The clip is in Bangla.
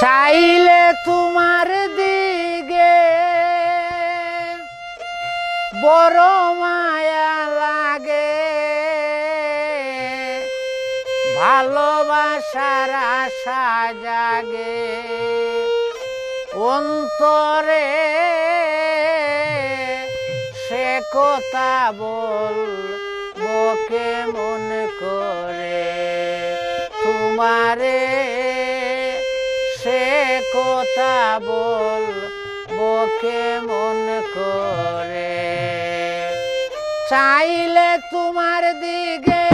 চাইলে তোমার দিগে বড় মায়া লাগে। ভালোবাসার আশা জাগে অন্তরে। সে কথা বল বকে মন করে? তোমারে কথা বল বকে মন করে। চাইলে তোমার দিকে